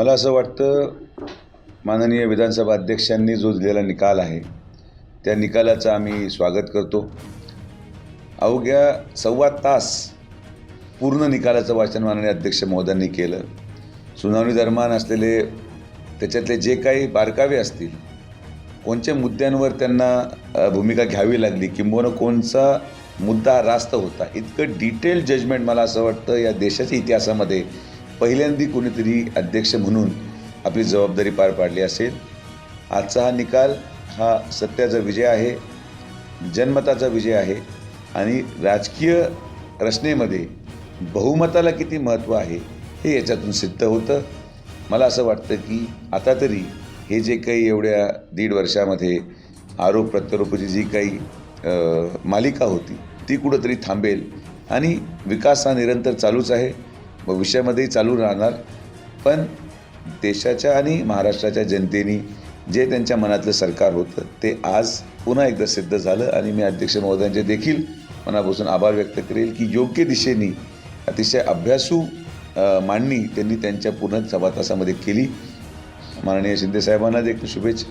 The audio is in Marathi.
मला असं वाटतं माननीय विधानसभा अध्यक्षांनी जो दिलेला निकाल आहे त्या निकालाचं आम्ही स्वागत करतो. अवघ्या सव्वा तास पूर्ण निकालाचं वाचन माननीय अध्यक्ष महोदयांनी केलं. सुनावणी दरम्यान असलेले त्याच्यातले जे काही बारकावे असतील कोणत्या मुद्द्यांवर त्यांना भूमिका घ्यावी लागली किंबहुना कोणचा मुद्दा रास्त होता इतकं डिटेल जजमेंट मला असं वाटतं या देशाच्या इतिहासामध्ये पहिल्यांदी कोणीतरी अध्यक्ष म्हणून आपली जबाबदारी पार पाडली असेल. आजचा हा निकाल हा सत्याचा विजय आहे जनमताचा विजय आहे आणि राजकीय रचनेमध्ये बहुमताला किती महत्त्व आहे हे याच्यातून सिद्ध होतं. मला असं वाटतं की आता तरी हे जे काही एवढ्या दीड वर्षामध्ये आरोप प्रत्यारोपाची जी काही मालिका होती ती कुठंतरी थांबेल आणि विकास हा निरंतर चालूच आहे. भविष्यामध्येही चालू राहणार. पण देशाच्या आणि महाराष्ट्राच्या जनतेने जे त्यांच्या मनातलं सरकार होतं ते आज पुन्हा एकदा सिद्ध झालं आणि मी अध्यक्ष महोदयांचे देखील मनापासून आभार व्यक्त करेल की योग्य दिशेने अतिशय अभ्यासू मांडणी त्यांनी त्यांच्या पूर्ण सभातासामध्ये केली. माननीय शिंदे साहेबांना देखील शुभेच्छा.